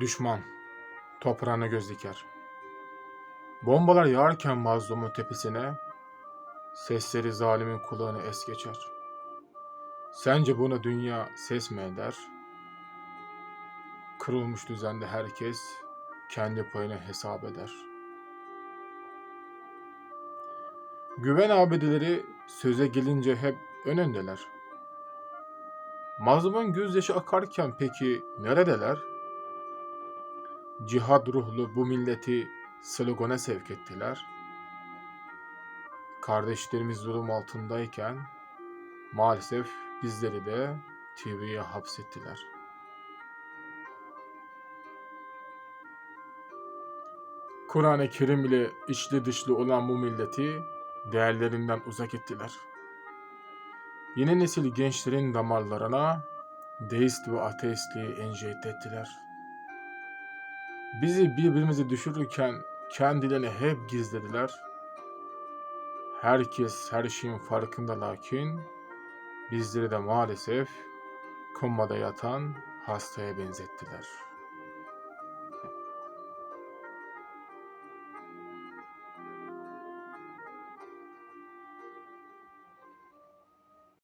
Düşman toprağına göz diker. Bombalar yağarken mazlumun tepesine, sesleri zalimin kulağını es geçer. Sence buna dünya ses mi eder? Kırılmış düzende herkes kendi payını hesap eder. Güven abideleri söze gelince hep ön öndeler. Mazlumun gözyaşı akarken peki neredeler? Cihad ruhlu bu milleti slogana sevk ettiler. Kardeşlerimiz zulüm altındayken maalesef bizleri de TV'ye hapsettiler. Kur'an-ı Kerim ile içli dışlı olan bu milleti değerlerinden uzak ettiler. Yeni nesil gençlerin damarlarına deist ve ateistliği enjekte ettiler. Bizi birbirimizi düşürürken kendilerini hep gizlediler. Herkes her şeyin farkında lakin bizleri de maalesef komada yatan hastaya benzettiler.''